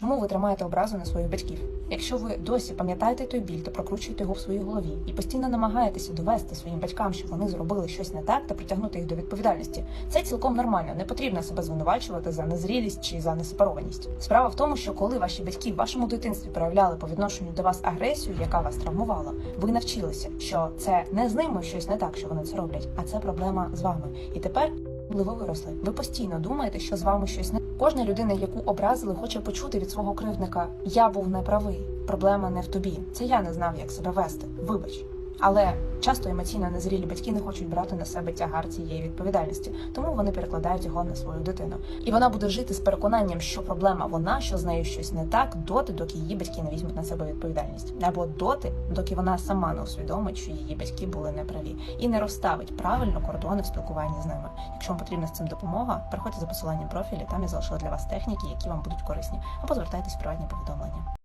Чому ви тримаєте образу на своїх батьків? Якщо ви досі пам'ятаєте той біль, то прокручуєте його в своїй голові і постійно намагаєтеся довести своїм батькам, що вони зробили щось не так та притягнути їх до відповідальності. Це цілком нормально. Не потрібно себе звинувачувати за незрілість чи за несепарованість. Справа в тому, що коли ваші батьки в вашому дитинстві проявляли по відношенню до вас агресію, яка вас травмувала, ви навчилися, що це не з ними щось не так, що вони це роблять, а це проблема з вами. І тепер. Коли ви виросли, ви постійно думаєте, що з вами щось не кожна людина, яку образили, хоче почути від свого кривдника: я був неправий. Проблема не в тобі. Це я не знав, як себе вести. Вибач. Але часто емоційно незрілі батьки не хочуть брати на себе тягар цієї відповідальності, тому вони перекладають його на свою дитину. І вона буде жити з переконанням, що проблема вона, що з нею щось не так, доти, доки її батьки не візьмуть на себе відповідальність, або доти, доки вона сама не усвідомить, що її батьки були неправі, і не розставить правильно кордони в спілкуванні з ними. Якщо вам потрібна з цим допомога, переходьте за посиланням профілі. Там я залишила для вас техніки, які вам будуть корисні, або звертайтесь в приватні повідомлення.